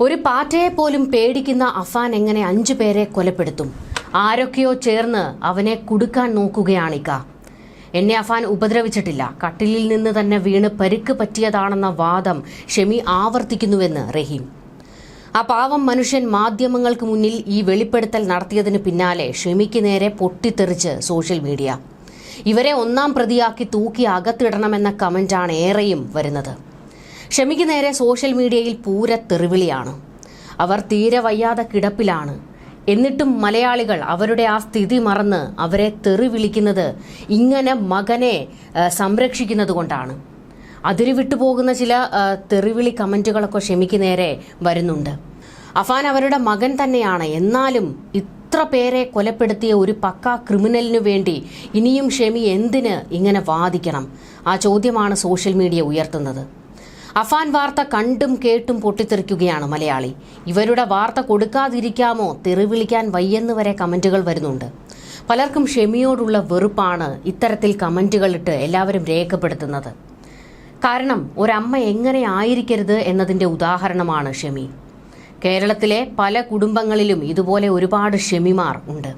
ഒരു പാറ്റയെ പോലും പേടിക്കുന്ന അഫാൻ എങ്ങനെ അഞ്ചു പേരെ കൊലപ്പെടുത്തും? ആരൊക്കെയോ ചേർന്ന് അവനെ കുടുക്കാൻ നോക്കുകയാണിക്ക. എന്നെ അഫാൻ ഉപദ്രവിച്ചിട്ടില്ല. കട്ടിലിൽ നിന്ന് തന്നെ വീണ് പരിക്ക് പറ്റിയതാണെന്ന വാദം ഷെമി ആവർത്തിക്കുന്നുവെന്ന് റഹീം. ആ പാവം മനുഷ്യൻ മാധ്യമങ്ങൾക്ക് മുന്നിൽ ഈ വെളിപ്പെടുത്തൽ നടത്തിയതിന് പിന്നാലെ ഷെമിക്ക് നേരെ പൊട്ടിത്തെറിച്ച് സോഷ്യൽ മീഡിയ. ഇവരെ ഒന്നാം പ്രതിയാക്കി തൂക്കി അകത്തിടണമെന്ന കമന്റാണ് ഏറെയും വരുന്നത്. ഷമിക്ക് നേരെ സോഷ്യൽ മീഡിയയിൽ പൂര തെറിവിളിയാണ്. അവർ തീരെ വയ്യാതെ കിടപ്പിലാണ്. എന്നിട്ടും മലയാളികൾ അവരുടെ ആ സ്ഥിതി മറന്ന് അവരെ തെറി വിളിക്കുന്നത് ഇങ്ങനെ മകനെ സംരക്ഷിക്കുന്നത് കൊണ്ടാണ്. അതിര് വിട്ടുപോകുന്ന ചില തെറിവിളി കമന്റുകളൊക്കെ ഷെമിക്ക് നേരെ വരുന്നുണ്ട്. അഫാൻ അവരുടെ മകൻ തന്നെയാണ്. എന്നാലും ഇത്ര പേരെ കൊലപ്പെടുത്തിയ ഒരു പക്ക ക്രിമിനലിനു വേണ്ടി ഇനിയും ഷെമി എന്തിന് ഇങ്ങനെ വാദിക്കണം? ആ ചോദ്യമാണ് സോഷ്യൽ മീഡിയ ഉയർത്തുന്നത്. അഫാൻ വാർത്ത കണ്ടും കേട്ടും പൊട്ടിത്തെറിക്കുകയാണ് മലയാളി. ഇവരുടെ വാർത്ത കൊടുക്കാതിരിക്കാമോ? തെറിവിളിക്കാൻ വയ്യെന്ന് വരെ കമന്റുകൾ വരുന്നുണ്ട്. പലർക്കും ഷെമിയോടുള്ള വെറുപ്പാണ് ഇത്തരത്തിൽ കമന്റുകളിട്ട് എല്ലാവരും രേഖപ്പെടുത്തുന്നത്. കാരണം ഒരമ്മ എങ്ങനെ ആയിരിക്കരുത് എന്നതിന്റെ ഉദാഹരണമാണ് ഷെമി കേരളത്തിലെ പല കുടുംബങ്ങളിലും ഇതുപോലെ ഒരുപാട് ഷെമിമാർ ഉണ്ട്.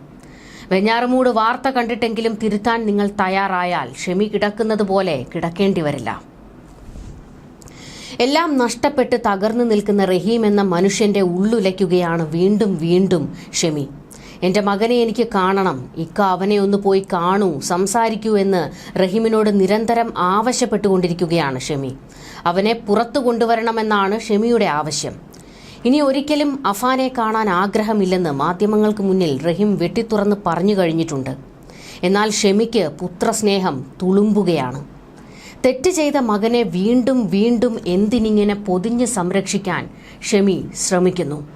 വെഞ്ഞാറുമൂട് വാർത്ത കണ്ടിട്ടെങ്കിലും തിരുത്താൻ നിങ്ങൾ തയ്യാറായാൽ ഷെമി കിടക്കുന്നത് പോലെ കിടക്കേണ്ടി വരില്ല. എല്ലാം നഷ്ടപ്പെട്ട് തകർന്നു നിൽക്കുന്ന റഹീം എന്ന മനുഷ്യന്റെ ഉള്ളുലയ്ക്കുകയാണ് വീണ്ടും വീണ്ടും ഷെമി. എന്റെ മകനെ എനിക്ക് കാണണം. ഇക്ക അവനെ ഒന്ന് പോയി കാണൂ സംസാരിക്കൂ എന്ന് റഹീമിനോട് നിരന്തരം ആവശ്യപ്പെട്ടുകൊണ്ടിരിക്കുകയാണ് ഷെമി. അവനെ പുറത്തു കൊണ്ടുവരണമെന്നാണ് ഷെമിയുടെ ആവശ്യം. ഇനി ഒരിക്കലും അഫാനെ കാണാൻ ആഗ്രഹമില്ലെന്ന് മാധ്യമങ്ങൾക്ക് മുന്നിൽ റഹീം വെട്ടിത്തുറന്ന് പറഞ്ഞു കഴിഞ്ഞിട്ടുണ്ട്. എന്നാൽ ഷെമിക്ക് പുത്രസ്നേഹം തുളുമ്പുകയാണ്. തെറ്റ് ചെയ്ത മകനെ വീണ്ടും വീണ്ടും എന്തിനിങ്ങനെ പൊതിഞ്ഞ് സംരക്ഷിക്കാൻ ഷെമി ശ്രമിക്കുന്നു.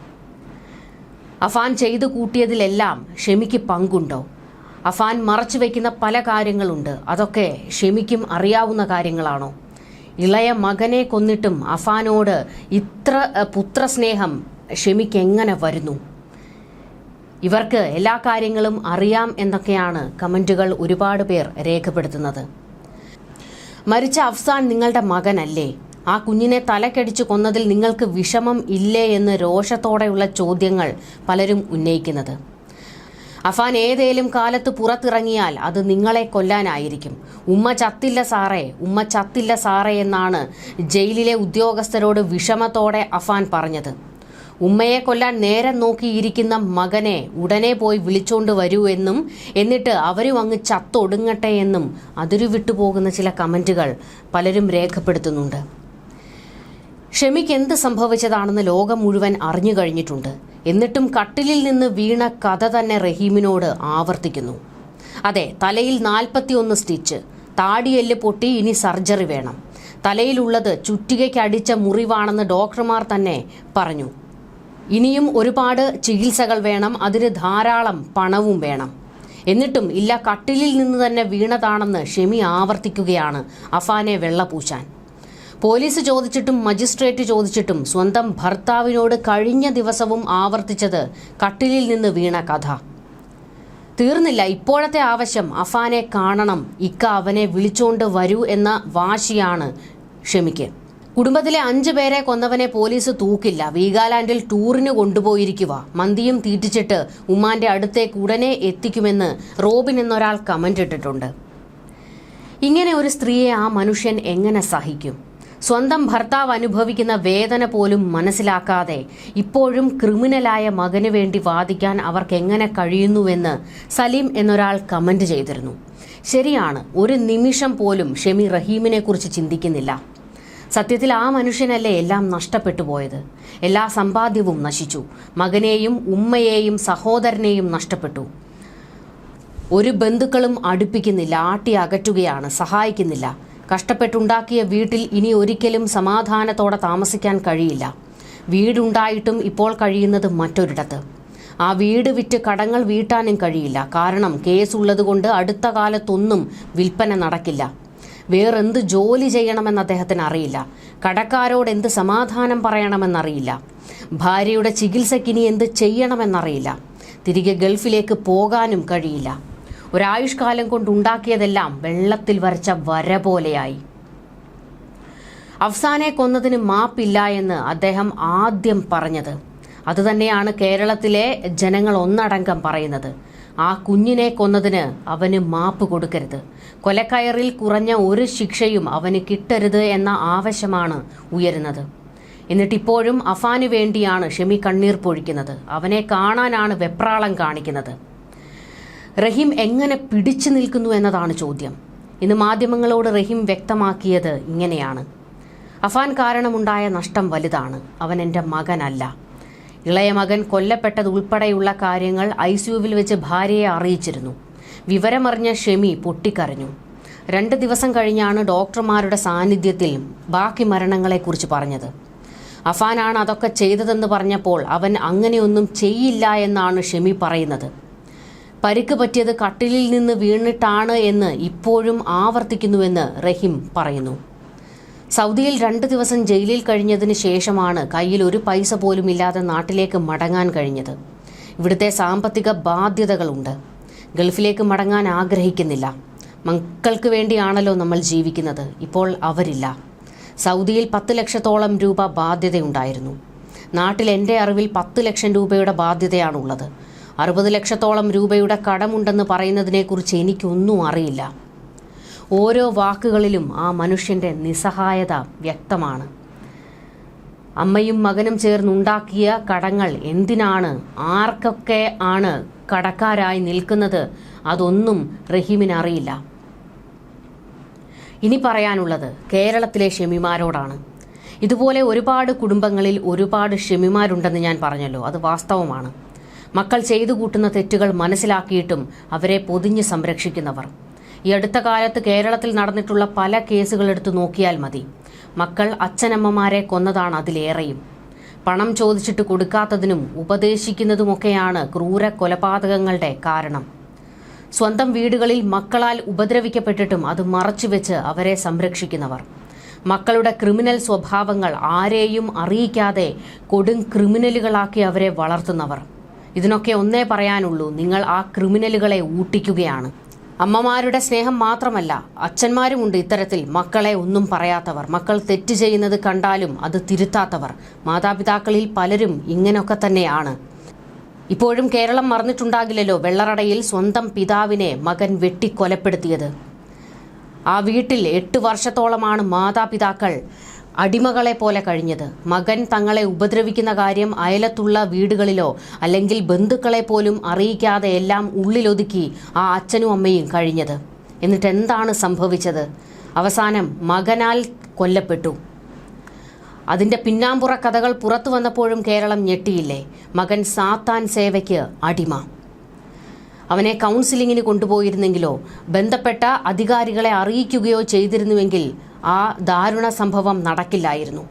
അഫാൻ ചെയ്തു കൂട്ടിയതിലെല്ലാം ഷെമിക്ക് പങ്കുണ്ടോ? അഫാൻ മറച്ചു വയ്ക്കുന്ന പല കാര്യങ്ങളുണ്ട്. അതൊക്കെ ഷെമിക്കും അറിയാവുന്ന കാര്യങ്ങളാണോ? ഇളയ മകനെ കൊന്നിട്ടും അഫാനോട് ഇത്ര പുത്രസ്നേഹം ഷെമിക്ക് എങ്ങനെ വരുന്നു? ഇവർക്ക് എല്ലാ കാര്യങ്ങളും അറിയാം എന്നൊക്കെയാണ് കമന്റുകൾ ഒരുപാട് പേർ രേഖപ്പെടുത്തുന്നത്. മരിച്ച അഫ്സാൻ നിങ്ങളുടെ മകനല്ലേ? ആ കുഞ്ഞിനെ തലക്കടിച്ചു കൊന്നതിൽ നിങ്ങൾക്ക് വിഷമം ഇല്ലേ എന്ന് രോഷത്തോടെയുള്ള ചോദ്യങ്ങൾ പലരും ഉന്നയിക്കുന്നത്. അഫാൻ ഏതേലും കാലത്ത് പുറത്തിറങ്ങിയാൽ അത് നിങ്ങളെ കൊല്ലാനായിരിക്കും. ഉമ്മ ചത്തില്ല സാറേ ഉമ്മ ചത്തില്ല സാറേ എന്നാണ് ജയിലിലെ ഉദ്യോഗസ്ഥരോട് വിഷമത്തോടെ അഫാൻ പറഞ്ഞത്. ഉമ്മയെ കൊല്ലാൻ നേരം നോക്കിയിരിക്കുന്ന മകനെ ഉടനെ പോയി വിളിച്ചോണ്ട് വരൂ എന്നും എന്നിട്ട് അവരും അങ്ങ് ചത്തൊടുങ്ങട്ടെ എന്നും അതിരു വിട്ടുപോകുന്ന ചില കമന്റുകൾ പലരും രേഖപ്പെടുത്തുന്നുണ്ട്. ഷെമിക്ക് എന്ത് സംഭവിച്ചതാണെന്ന് ലോകം മുഴുവൻ അറിഞ്ഞു കഴിഞ്ഞിട്ടുണ്ട്. എന്നിട്ടും കട്ടിലിൽ നിന്ന് വീണ കഥ തന്നെ റഹീമിനോട് ആവർത്തിക്കുന്നു. അതെ തലയിൽ നാൽപ്പത്തിയൊന്ന് സ്റ്റിച്ച്. താടിയെല്ല് പൊട്ടി ഇനി സർജറി വേണം. തലയിലുള്ളത് ചുറ്റികയ്ക്ക് അടിച്ച മുറിവാണെന്ന് ഡോക്ടർമാർ തന്നെ പറഞ്ഞു. ഇനിയും ഒരുപാട് ചികിത്സകൾ വേണം അതിന് ധാരാളം പണവും വേണം. എന്നിട്ടും ഇല്ല കട്ടിലിൽ നിന്ന് തന്നെ വീണതാണെന്ന് ഷെമി ആവർത്തിക്കുകയാണ് അഫാനെ വെള്ളപൂശാൻ. പോലീസ് ചോദിച്ചിട്ടും മജിസ്ട്രേറ്റ് ചോദിച്ചിട്ടും സ്വന്തം ഭർത്താവിനോട് കഴിഞ്ഞ ദിവസവും ആവർത്തിച്ചത് കട്ടിലിൽ നിന്ന് വീണ കഥ. തീർന്നില്ല ഇപ്പോഴത്തെ ആവശ്യം അഫാനെ കാണണം ഇക്ക അവനെ വിളിച്ചോണ്ട് വരൂ എന്ന വാശിയാണ് ഷെമിക്ക്. കുടുംബത്തിലെ അഞ്ചു പേരെ കൊന്നവനെ പോലീസ് തൂക്കില്ല. വീഗാലാൻഡിൽ ടൂറിന് കൊണ്ടുപോയിരിക്കുക. മന്തിയും തീറ്റിച്ചിട്ട് ഉമ്മാന്റെ അടുത്തേക്ക് ഉടനെ എത്തിക്കുമെന്ന് റോബിൻ എന്നൊരാൾ കമന്റ് ഇട്ടിട്ടുണ്ട്. ഇങ്ങനെ ഒരു സ്ത്രീയെ ആ മനുഷ്യൻ എങ്ങനെ സഹിക്കും? സ്വന്തം ഭർത്താവ് അനുഭവിക്കുന്ന വേദന പോലും മനസ്സിലാക്കാതെ ഇപ്പോഴും ക്രിമിനലായ മകന് വേണ്ടി വാദിക്കാൻ അവർക്ക് എങ്ങനെ കഴിയുന്നുവെന്ന് സലീം എന്നൊരാൾ കമന്റ് ചെയ്തിരുന്നു. ശരിയാണ് ഒരു നിമിഷം പോലും ഷെമി റഹീമിനെ കുറിച്ച് ചിന്തിക്കുന്നില്ല. സത്യത്തിൽ ആ മനുഷ്യനല്ലേ എല്ലാം നഷ്ടപ്പെട്ടു പോയത്? എല്ലാ സമ്പാദ്യവും നശിച്ചു. മകനെയും ഉമ്മയെയും സഹോദരനെയും നഷ്ടപ്പെട്ടു. ഒരു ബന്ധുക്കളും അടുപ്പിക്കുന്നില്ല ആട്ടി അകറ്റുകയാണ് സഹായിക്കുന്നില്ല. കഷ്ടപ്പെട്ടുണ്ടാക്കിയ വീട്ടിൽ ഇനി ഒരിക്കലും സമാധാനത്തോടെ താമസിക്കാൻ കഴിയില്ല. വീടുണ്ടായിട്ടും ഇപ്പോൾ കഴിയുന്നത് മറ്റൊരിടത്ത്. ആ വീട് വിറ്റ് കടങ്ങൾ വീട്ടാനും കഴിയില്ല. കാരണം കേസുള്ളതുകൊണ്ട് അടുത്ത കാലത്തൊന്നും വിൽപ്പന നടക്കില്ല. വേറെന്ത് ജോലി ചെയ്യണമെന്ന് അദ്ദേഹത്തിന് അറിയില്ല. കടക്കാരോട് എന്ത് സമാധാനം പറയണമെന്നറിയില്ല. ഭാര്യയുടെ ചികിത്സയ്ക്ക് ഇനി എന്ത് ചെയ്യണമെന്നറിയില്ല. തിരികെ ഗൾഫിലേക്ക് പോകാനും കഴിയില്ല. ഒരായുഷ്കാലം കൊണ്ടുണ്ടാക്കിയതെല്ലാം വെള്ളത്തിൽ വരച്ച വര പോലെയായി. അഫ്സാനെ കൊന്നതിന് മാപ്പില്ല എന്ന് അദ്ദേഹം ആദ്യം പറഞ്ഞത്. അതുതന്നെയാണ് കേരളത്തിലെ ജനങ്ങൾ ഒന്നടങ്കം പറയുന്നത്. ആ കുഞ്ഞിനെ കൊന്നതിന് അവന് മാപ്പ് കൊടുക്കരുത്. കൊലക്കയറിൽ കുറഞ്ഞ ഒരു ശിക്ഷയും അവന് കിട്ടരുത് എന്ന ആവശ്യമാണ് ഉയരുന്നത്. എന്നിട്ടിപ്പോഴും അഫാന് വേണ്ടിയാണ് ഷെമി കണ്ണീർ പൊഴിക്കുന്നത്. അവനെ കാണാനാണ് വെപ്രാളം കാണിക്കുന്നത്. റഹീം എങ്ങനെ പിടിച്ചു നിൽക്കുന്നു എന്നതാണ് ചോദ്യം. ഇന്ന് മാധ്യമങ്ങളോട് റഹീം വ്യക്തമാക്കിയത് ഇങ്ങനെയാണ്. അഫാൻ കാരണമുണ്ടായ നഷ്ടം വലുതാണ്. അവൻ എന്റെ മകനല്ല. ഇളയ മകൻ കൊല്ലപ്പെട്ടതുൾപ്പെടെയുള്ള കാര്യങ്ങൾ ഐ സിയുവിൽ വെച്ച് ഭാര്യയെ അറിയിച്ചിരുന്നു. വിവരമറിഞ്ഞ ഷെമി പൊട്ടിക്കരഞ്ഞു. രണ്ട് ദിവസം കഴിഞ്ഞാണ് ഡോക്ടർമാരുടെ സാന്നിധ്യത്തിൽ ബാക്കി മരണങ്ങളെക്കുറിച്ച് പറഞ്ഞത്. അഫാനാണ് അതൊക്കെ ചെയ്തതെന്ന് പറഞ്ഞപ്പോൾ അവൻ അങ്ങനെയൊന്നും ചെയ്യില്ല എന്നാണ് ഷെമി പറയുന്നത്. പരിക്ക് പറ്റിയത് കട്ടിലിൽ നിന്ന് വീണിട്ടാണ് എന്ന് ഇപ്പോഴും ആവർത്തിക്കുന്നുവെന്ന് റഹീം പറയുന്നു. സൗദിയിൽ രണ്ട് ദിവസം ജയിലിൽ കഴിഞ്ഞതിന് ശേഷമാണ് കയ്യിൽ ഒരു പൈസ പോലും ഇല്ലാതെ നാട്ടിലേക്ക് മടങ്ങാൻ കഴിഞ്ഞത്. ഇവിടുത്തെ സാമ്പത്തിക ബാധ്യതകളുണ്ട്. ഗൾഫിലേക്ക് മടങ്ങാൻ ആഗ്രഹിക്കുന്നില്ല. മക്കൾക്ക് വേണ്ടിയാണല്ലോ നമ്മൾ ജീവിക്കുന്നത്. ഇപ്പോൾ അവരില്ല. സൗദിയിൽ പത്ത് ലക്ഷത്തോളം രൂപ ബാധ്യതയുണ്ടായിരുന്നു. നാട്ടിൽ എന്റെ അറിവിൽ പത്ത് ലക്ഷം രൂപയുടെ ബാധ്യതയാണുള്ളത്. അറുപത് ലക്ഷത്തോളം രൂപയുടെ കടമുണ്ടെന്ന് പറയുന്നതിനെക്കുറിച്ച് എനിക്കൊന്നും അറിയില്ല. ഓരോ വാക്കുകളിലും ആ മനുഷ്യന്റെ നിസ്സഹായത വ്യക്തമാണ്. അമ്മയും മകനും ചേർന്നുണ്ടാക്കിയ കടങ്ങൾ എന്തിനാണ്? ആർക്കൊക്കെ ആണ് കടക്കാരായി നിൽക്കുന്നത്? അതൊന്നും റഹീമിന് അറിയില്ല. ഇനി പറയാനുള്ളത് കേരളത്തിലെ ഷെമിമാരോടാണ്. ഇതുപോലെ ഒരുപാട് കുടുംബങ്ങളിൽ ഒരുപാട് ഷെമിമാരുണ്ടെന്ന് ഞാൻ പറഞ്ഞല്ലോ അത് വാസ്തവമാണ്. മക്കൾ ചെയ്തു കൂട്ടുന്ന തെറ്റുകൾ മനസ്സിലാക്കിയിട്ടും അവരെ പൊതിഞ്ഞ് സംരക്ഷിക്കുന്നവർ. ഈ അടുത്ത കാലത്ത് കേരളത്തിൽ നടന്നിട്ടുള്ള പല കേസുകൾ എടുത്തു നോക്കിയാൽ മതി. മക്കൾ അച്ഛനമ്മമാരെ കൊന്നതാണ് അതിലേറെയും. പണം ചോദിച്ചിട്ട് കൊടുക്കാത്തതിനും ഉപദേശിക്കുന്നതുമൊക്കെയാണ് ക്രൂര കൊലപാതകങ്ങളുടെ കാരണം. സ്വന്തം വീടുകളിൽ മക്കളാൽ ഉപദ്രവിക്കപ്പെട്ടിട്ടും അത് മറച്ചുവെച്ച് അവരെ സംരക്ഷിക്കുന്നവർ. മക്കളുടെ ക്രിമിനൽ സ്വഭാവങ്ങൾ ആരെയും അറിയിക്കാതെ കൊടും ക്രിമിനലുകളാക്കി അവരെ വളർത്തുന്നവർ. ഇതിനൊക്കെ ഒന്നേ പറയാനുള്ളൂ നിങ്ങൾ ആ ക്രിമിനലുകളെ ഊട്ടിക്കുകയാണ്. അമ്മമാരുടെ സ്നേഹം മാത്രമല്ല അച്ഛന്മാരുമുണ്ട് ഇത്തരത്തിൽ മക്കളെ ഒന്നും പറയാത്തവർ. മക്കൾ തെറ്റ് ചെയ്യുന്നത് കണ്ടാലും അത് തിരുത്താത്തവർ. മാതാപിതാക്കളിൽ പലരും ഇങ്ങനെയൊക്കെ തന്നെയാണ്. ഇപ്പോഴും കേരളം മറന്നിട്ടുണ്ടാകില്ലല്ലോ വെള്ളറടയിൽ സ്വന്തം പിതാവിനെ മകൻ വെട്ടിക്കൊലപ്പെടുത്തിയത്. ആ വീട്ടിൽ എട്ട് വർഷത്തോളമാണ് മാതാപിതാക്കൾ അടിമകളെ പോലെ കഴിഞ്ഞത്. മകൻ തങ്ങളെ ഉപദ്രവിക്കുന്ന കാര്യം അയലത്തുള്ള വീടുകളിലോ അല്ലെങ്കിൽ ബന്ധുക്കളെ പോലും അറിയിക്കാതെ എല്ലാം ഉള്ളിലൊതുക്കി ആ അച്ഛനും അമ്മയും കഴിഞ്ഞത്. എന്നിട്ട് എന്താണ് സംഭവിച്ചത്? അവസാനം മകനാൽ കൊല്ലപ്പെട്ടു. അതിന്റെ പിന്നാമ്പുറ കഥകൾ പുറത്തു വന്നപ്പോഴും കേരളം ഞെട്ടിയില്ലേ? മകൻ സാത്താൻ സേവയ്ക്ക് അടിമ. അവനെ കൗൺസിലിങ്ങിന് കൊണ്ടുപോയിരുന്നെങ്കിലോ? ബന്ധപ്പെട്ട അധികാരികളെ അറിയിക്കുകയോ ചെയ്തിരുന്നുവെങ്കിൽ ആ ദാരുണ സംഭവം നടക്കില്ലായിരുന്നു.